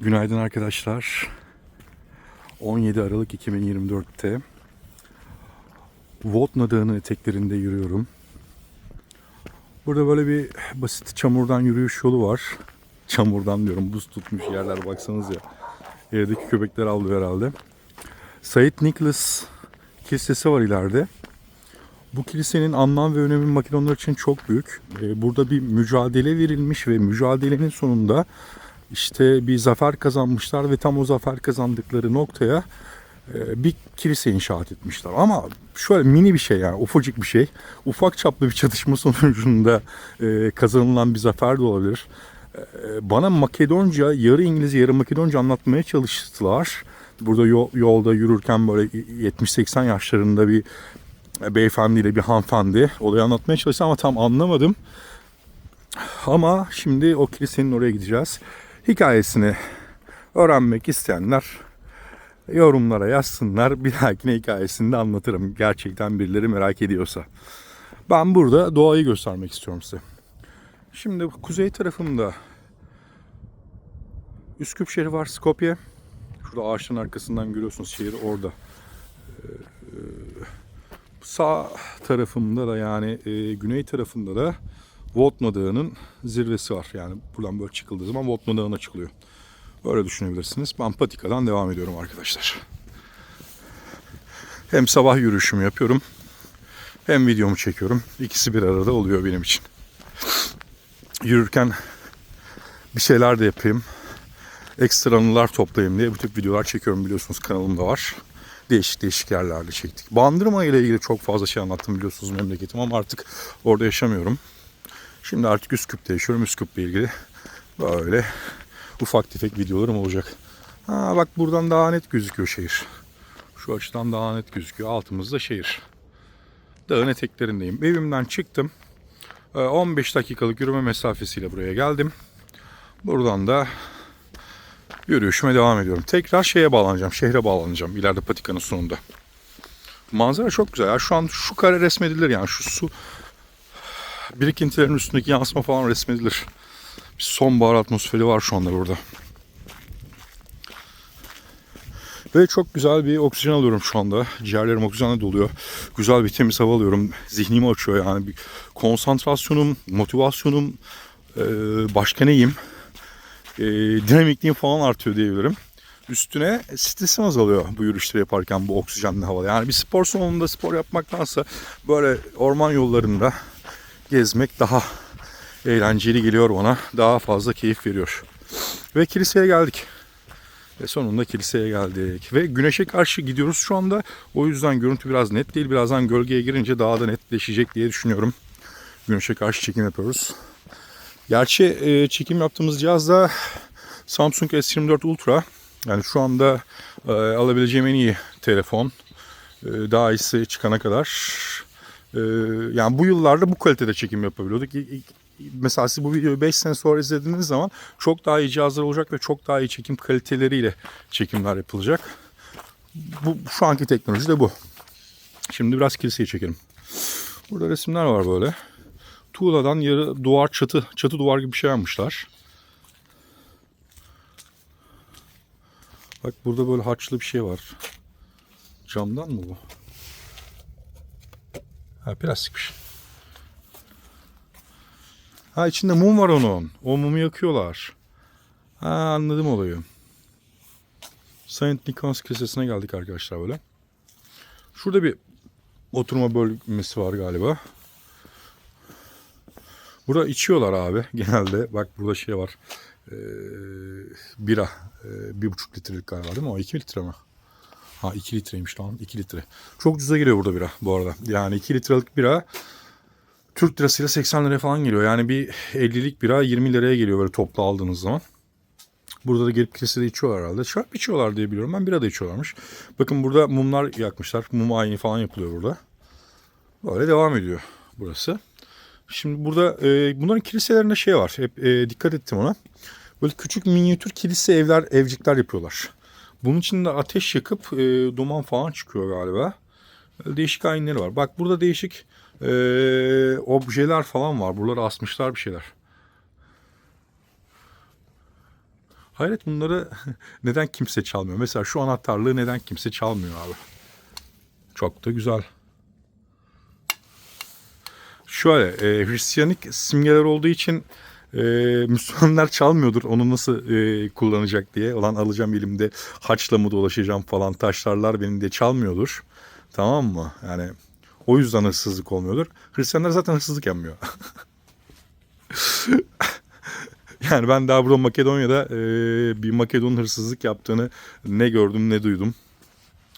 Günaydın arkadaşlar. 17 Aralık 2024'te Vodna Dağı'nın eteklerinde yürüyorum. Burada böyle bir basit çamurdan yürüyüş yolu var. Çamurdan diyorum buz tutmuş yerler baksanız ya. Yerdeki köpekler avlıyor herhalde. Saint Nicholas Kilisesi var ileride. Bu kilisenin anlam ve önemi Makedonlar için çok büyük. Ee, Burada bir mücadele verilmiş ve mücadelenin sonunda işte bir zafer kazanmışlar ve tam o zafer kazandıkları noktaya e, bir kilise inşaat etmişler. Ama şöyle mini bir şey yani ufacık bir şey. Ufak çaplı bir çatışma sonucunda e, kazanılan bir zafer de olabilir. E, Bana Makedonca, yarı İngiliz, yarı Makedonca anlatmaya çalıştılar. Burada yol- yolda yürürken böyle 70-80 yaşlarında bir beyefendiyle bir hanımefendi olayı anlatmaya çalıştı ama tam anlamadım. Ama şimdi o kilisenin oraya gideceğiz. Hikayesini öğrenmek isteyenler yorumlara yazsınlar. Bir dahakine hikayesini de anlatırım. Gerçekten birileri merak ediyorsa. Ben burada doğayı göstermek istiyorum size. Şimdi kuzey tarafımda Üsküp şehri var, Skopje. Şurada ağaçların arkasından görüyorsunuz şehir orada. Ee, Sağ tarafımda da yani e, güney tarafında da Votna Dağı'nın zirvesi var. Yani buradan böyle çıkıldığı zaman Votna Dağı'na çıkılıyor. Böyle düşünebilirsiniz. Ben patikadan devam ediyorum arkadaşlar. Hem sabah yürüyüşümü yapıyorum hem videomu çekiyorum. İkisi bir arada oluyor benim için. Yürürken bir şeyler de yapayım. Ekstra anılar toplayayım diye bu tip videolar çekiyorum biliyorsunuz kanalımda var. Değişik değişik yerlerde çektik. Bandırma ile ilgili çok fazla şey anlattım biliyorsunuz memleketim ama artık orada yaşamıyorum. Şimdi artık Üsküp'te yaşıyorum. Üsküp'le ilgili böyle ufak tefek videolarım olacak. Ha bak buradan daha net gözüküyor şehir. Şu açıdan daha net gözüküyor. Altımızda şehir. Dağın eteklerindeyim. Evimden çıktım. Ee, 15 dakikalık yürüme mesafesiyle buraya geldim. Buradan da yürüyüşüme devam ediyorum. Tekrar şeye bağlanacağım. Şehre bağlanacağım. ileride patikanın sonunda. Manzara çok güzel. Ya. Şu an şu kare resmedilir yani. Şu su birikintilerin üstündeki yansıma falan resmedilir. Bir sonbahar atmosferi var şu anda burada. Ve çok güzel bir oksijen alıyorum şu anda. Ciğerlerim oksijenle doluyor. Güzel bir temiz hava alıyorum. Zihnimi açıyor yani. Bir konsantrasyonum, motivasyonum, e, başka neyim? E, dinamikliğim falan artıyor diyebilirim. Üstüne stresim azalıyor bu yürüyüşleri yaparken bu oksijenli havada. Yani bir spor salonunda spor yapmaktansa böyle orman yollarında gezmek daha eğlenceli geliyor bana. Daha fazla keyif veriyor. Ve kiliseye geldik. Ve sonunda kiliseye geldik. Ve güneşe karşı gidiyoruz şu anda. O yüzden görüntü biraz net değil. Birazdan gölgeye girince daha da netleşecek diye düşünüyorum. Güneşe karşı çekim yapıyoruz. Gerçi e, çekim yaptığımız cihaz da Samsung S24 Ultra. Yani şu anda e, alabileceğim en iyi telefon. E, daha iyisi çıkana kadar. E, yani bu yıllarda bu kalitede çekim yapabiliyorduk. Mesela siz bu videoyu 5 sene sonra izlediğiniz zaman çok daha iyi cihazlar olacak ve çok daha iyi çekim kaliteleriyle çekimler yapılacak. Bu şu anki teknoloji de bu. Şimdi biraz kiliseyi çekelim. Burada resimler var böyle. Tuğladan yarı duvar çatı, çatı duvar gibi bir şey yapmışlar. Bak burada böyle harçlı bir şey var. Camdan mı bu? Ha plastikmiş. Ha içinde mum var onun. O mumu yakıyorlar. Ha anladım olayı. Saint Nicholas Kilisesi'ne geldik arkadaşlar böyle. Şurada bir oturma bölmesi var galiba. Burada içiyorlar abi genelde. Bak burada şey var. Ee, bira. Ee, bir buçuk litrelik galiba değil mi? O iki litre mi? Ha 2 litreymiş lan 2 litre. Çok ucuza geliyor burada bira bu arada. Yani 2 litrelik bira Türk lirasıyla 80 liraya falan geliyor. Yani bir 50'lik bira 20 liraya geliyor böyle toplu aldığınız zaman. Burada da gelip kilisede içiyorlar herhalde. Şarap içiyorlar diye biliyorum ben. Bira da içiyorlarmış. Bakın burada mumlar yakmışlar. Mum ayini falan yapılıyor burada. Böyle devam ediyor burası. Şimdi burada e, bunların kiliselerinde şey var. Hep e, dikkat ettim ona. Böyle küçük minyatür kilise evler, evcikler yapıyorlar. Bunun için de ateş yakıp e, duman falan çıkıyor galiba. Değişik ayinleri var. Bak burada değişik e, objeler falan var. Buralara asmışlar bir şeyler. Hayret bunları neden kimse çalmıyor? Mesela şu anahtarlığı neden kimse çalmıyor abi? Çok da güzel. Şöyle e, Hristiyanik simgeler olduğu için e, Müslümanlar çalmıyordur. Onu nasıl e, kullanacak diye. Olan alacağım elimde haçla mı dolaşacağım falan taşlarlar benim diye çalmıyordur. Tamam mı? Yani o yüzden hırsızlık olmuyordur. Hristiyanlar zaten hırsızlık yapmıyor. yani ben daha burada Makedonya'da e, bir Makedon hırsızlık yaptığını ne gördüm ne duydum.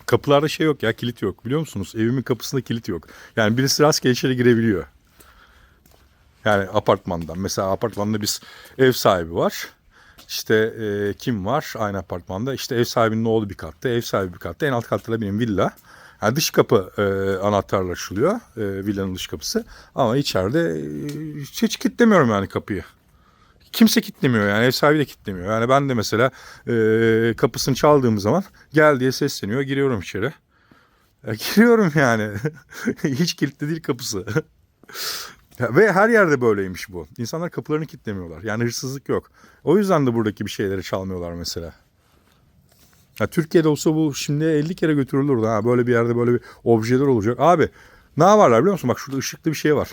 Kapılarda şey yok ya kilit yok biliyor musunuz? Evimin kapısında kilit yok. Yani birisi rastgele içeri girebiliyor. Yani apartmandan. Mesela apartmanda biz ev sahibi var. İşte e, kim var aynı apartmanda? İşte ev sahibinin oğlu bir katta, ev sahibi bir katta. En alt katta da benim villa. Yani dış kapı e, anahtarla açılıyor. E, villanın dış kapısı. Ama içeride e, hiç kilitlemiyorum yani kapıyı. Kimse kilitlemiyor yani ev sahibi de kilitlemiyor. Yani ben de mesela e, kapısını çaldığım zaman gel diye sesleniyor. Giriyorum içeri. Ya, giriyorum yani. hiç kilitli değil kapısı. Ve her yerde böyleymiş bu. İnsanlar kapılarını kilitlemiyorlar. Yani hırsızlık yok. O yüzden de buradaki bir şeyleri çalmıyorlar mesela. Ya Türkiye'de olsa bu şimdi 50 kere götürülürdü. Ha, böyle bir yerde böyle bir objeler olacak. Abi ne varlar biliyor musun? Bak şurada ışıklı bir şey var.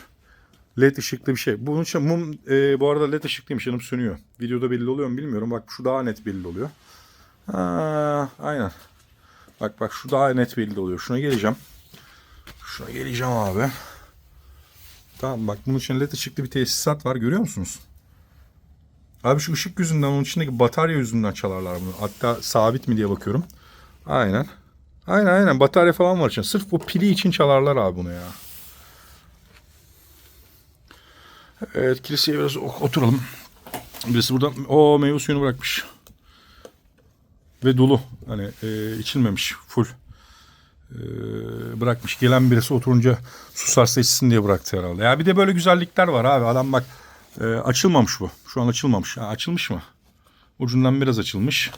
LED ışıklı bir şey. Bunun için mum e, bu arada LED ışıklıymış yanım sönüyor. Videoda belli oluyor mu bilmiyorum. Bak şu daha net belli oluyor. Ha, aynen. Bak bak şu daha net belli oluyor. Şuna geleceğim. Şuna geleceğim abi. Tamam bak bunun için led ışıklı bir tesisat var görüyor musunuz? Abi şu ışık yüzünden onun içindeki batarya yüzünden çalarlar bunu. Hatta sabit mi diye bakıyorum. Aynen. Aynen aynen batarya falan var için. Sırf bu pili için çalarlar abi bunu ya. Evet kiliseye biraz oturalım. Birisi buradan o meyve suyunu bırakmış. Ve dolu. Hani e, içilmemiş. Full. E, bırakmış. Gelen birisi oturunca susarsa içsin diye bıraktı herhalde. Ya bir de böyle güzellikler var abi. Adam bak e, açılmamış bu. Şu an açılmamış. Ha, açılmış mı? Ucundan biraz açılmış.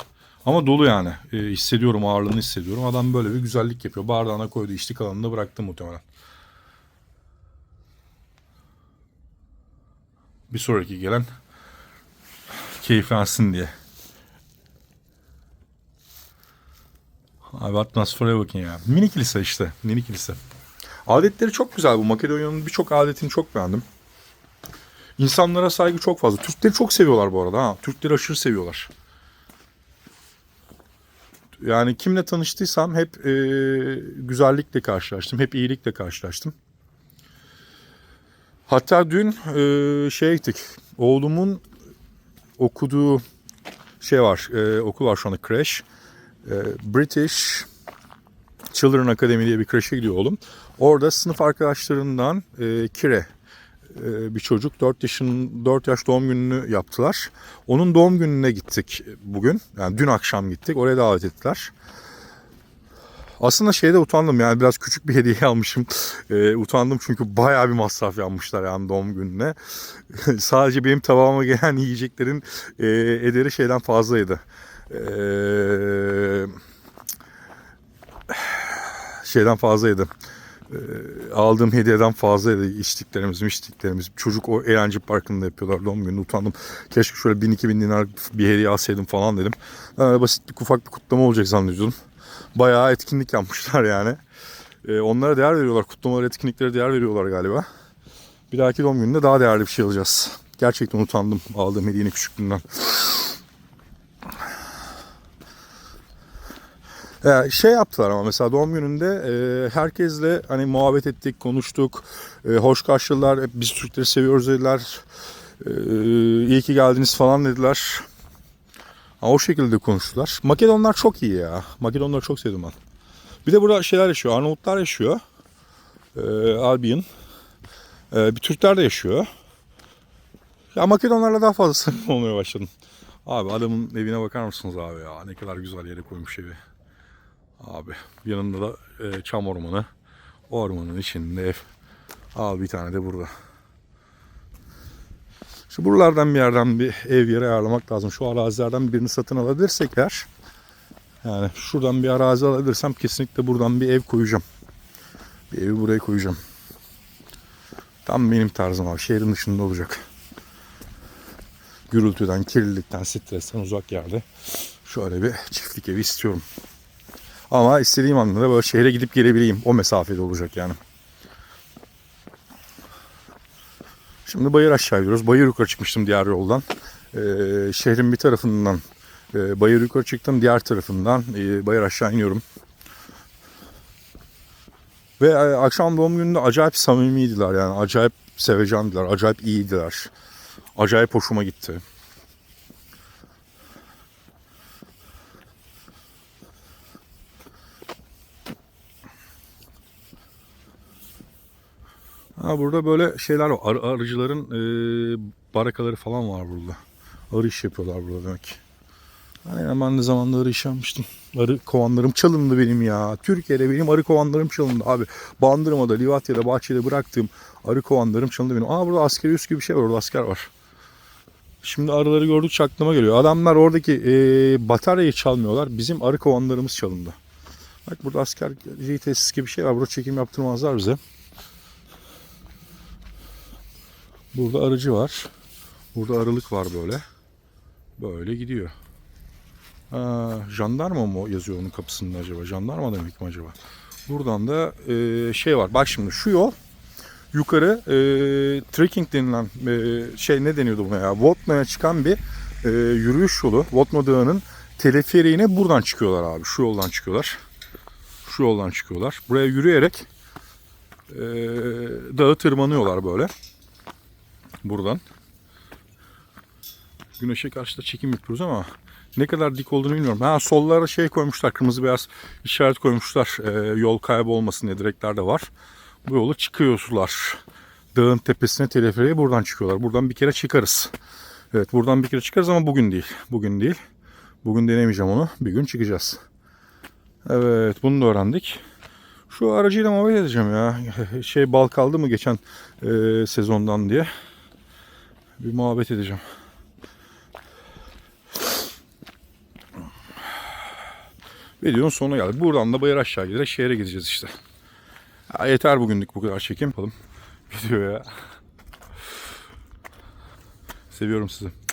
Ama dolu yani. E, hissediyorum ağırlığını hissediyorum. Adam böyle bir güzellik yapıyor. Bardağına koydu. içti kalanını da bıraktı muhtemelen. Bir sonraki gelen keyiflensin diye. Abi atmosfere bakın ya. Mini kilise işte. Mini kilise. Adetleri çok güzel bu. Makedonya'nın birçok adetini çok beğendim. İnsanlara saygı çok fazla. Türkleri çok seviyorlar bu arada. Ha. Türkleri aşırı seviyorlar. Yani kimle tanıştıysam hep e, güzellikle karşılaştım. Hep iyilikle karşılaştım. Hatta dün e, şeye gittik. Oğlumun okuduğu şey var. E, okul var şu anda crash. E, British Children Academy diye bir kreşe gidiyor oğlum. Orada sınıf arkadaşlarından e, Kire e, bir çocuk 4 yaşın 4 yaş doğum gününü yaptılar. Onun doğum gününe gittik bugün. Yani dün akşam gittik. Oraya davet ettiler. Aslında şeyde utandım yani biraz küçük bir hediye almışım. E, utandım çünkü bayağı bir masraf yapmışlar yani doğum gününe. Sadece benim tabağıma gelen yiyeceklerin e, ederi şeyden fazlaydı. Eee şeyden fazlaydı. Ee, aldığım hediyeden fazlaydı içtiklerimiz, içtiklerimiz. Çocuk o eğlence parkında yapıyorlar doğum gününü utandım. Keşke şöyle 1000-2000 dinar bir hediye alsaydım falan dedim. Öyle basit bir ufak bir kutlama olacak zannediyordum. Bayağı etkinlik yapmışlar yani. Ee, onlara değer veriyorlar. Kutlamalar, etkinliklere değer veriyorlar galiba. Bir dahaki doğum gününde daha değerli bir şey alacağız. Gerçekten utandım aldığım hediyenin küçüklüğünden. Şey yaptılar ama mesela doğum gününde e, herkesle hani muhabbet ettik, konuştuk. E, hoş karşıladılar. Hep biz Türkleri seviyoruz dediler. E, iyi ki geldiniz falan dediler. Ha, o şekilde konuştular. Makedonlar çok iyi ya. Makedonları çok sevdim ben. Bir de burada şeyler yaşıyor. Arnavutlar yaşıyor. E, Albion. E, bir Türkler de yaşıyor. Ya Makedonlarla daha fazla samimi olmaya başladım. Abi adamın evine bakar mısınız abi ya? Ne kadar güzel yere koymuş evi. Abi yanında da e, çam ormanı. Ormanın içinde ev. Al bir tane de burada. Şu buralardan bir yerden bir ev yere ayarlamak lazım. Şu arazilerden birini satın alabilirsek eğer. Yani şuradan bir arazi alabilirsem kesinlikle buradan bir ev koyacağım. Bir evi buraya koyacağım. Tam benim tarzım abi. Şehrin dışında olacak. gürültüden, kirlilikten, stresten uzak yerde şöyle bir çiftlik evi istiyorum. Ama istediğim anda da böyle şehre gidip gelebileyim. O mesafede olacak yani. Şimdi bayır aşağı gidiyoruz. Bayır yukarı çıkmıştım diğer yoldan. Ee, şehrin bir tarafından e, bayır yukarı çıktım. Diğer tarafından e, bayır aşağı iniyorum. Ve e, akşam doğum gününde acayip samimiydiler yani. Acayip sevecendiler. Acayip iyiydiler. Acayip hoşuma gitti. Ha, burada böyle şeyler var. Arı, arıcıların e, barakaları falan var burada. Arı iş yapıyorlar burada demek. Aynen ben de zamanında arı iş yapmıştım. Arı kovanlarım çalındı benim ya. Türkiye'de benim arı kovanlarım çalındı abi. Bandırma'da, Livatya'da, Bahçe'de bıraktığım arı kovanlarım çalındı benim. Aa burada askeri üs gibi bir şey var. Orada asker var. Şimdi arıları gördükçe aklıma geliyor. Adamlar oradaki e, bataryayı çalmıyorlar. Bizim arı kovanlarımız çalındı. Bak burada asker tesis gibi bir şey var. Burada çekim yaptırmazlar bize. Burada arıcı var. Burada arılık var böyle. Böyle gidiyor. Ha, jandarma mı yazıyor onun kapısında acaba? Jandarma demek mi acaba? Buradan da e, şey var. Bak şimdi şu yol yukarı e, trekking denilen e, şey ne deniyordu buna ya? Votna'ya çıkan bir e, yürüyüş yolu. Votna Dağı'nın teleferiğine buradan çıkıyorlar abi. Şu yoldan çıkıyorlar. Şu yoldan çıkıyorlar. Buraya yürüyerek e, dağı tırmanıyorlar böyle. Buradan. Güneşe karşı da çekim yapıyoruz ama ne kadar dik olduğunu bilmiyorum. Ha sollara şey koymuşlar. Kırmızı beyaz işaret koymuşlar. E, yol kaybolmasın diye direkler de var. Bu yolu çıkıyorlar. Dağın tepesine teleferiğe buradan çıkıyorlar. Buradan bir kere çıkarız. Evet buradan bir kere çıkarız ama bugün değil. Bugün değil. Bugün denemeyeceğim onu. Bir gün çıkacağız. Evet bunu da öğrendik. Şu aracıyla muhabbet edeceğim ya. Şey bal kaldı mı geçen e, sezondan diye. Bir muhabbet edeceğim. Videonun sonuna geldik. Buradan da bayır aşağı giderek şehre gideceğiz işte. Ya yeter bugünlük bu kadar çekim yapalım. Videoya. Seviyorum sizi.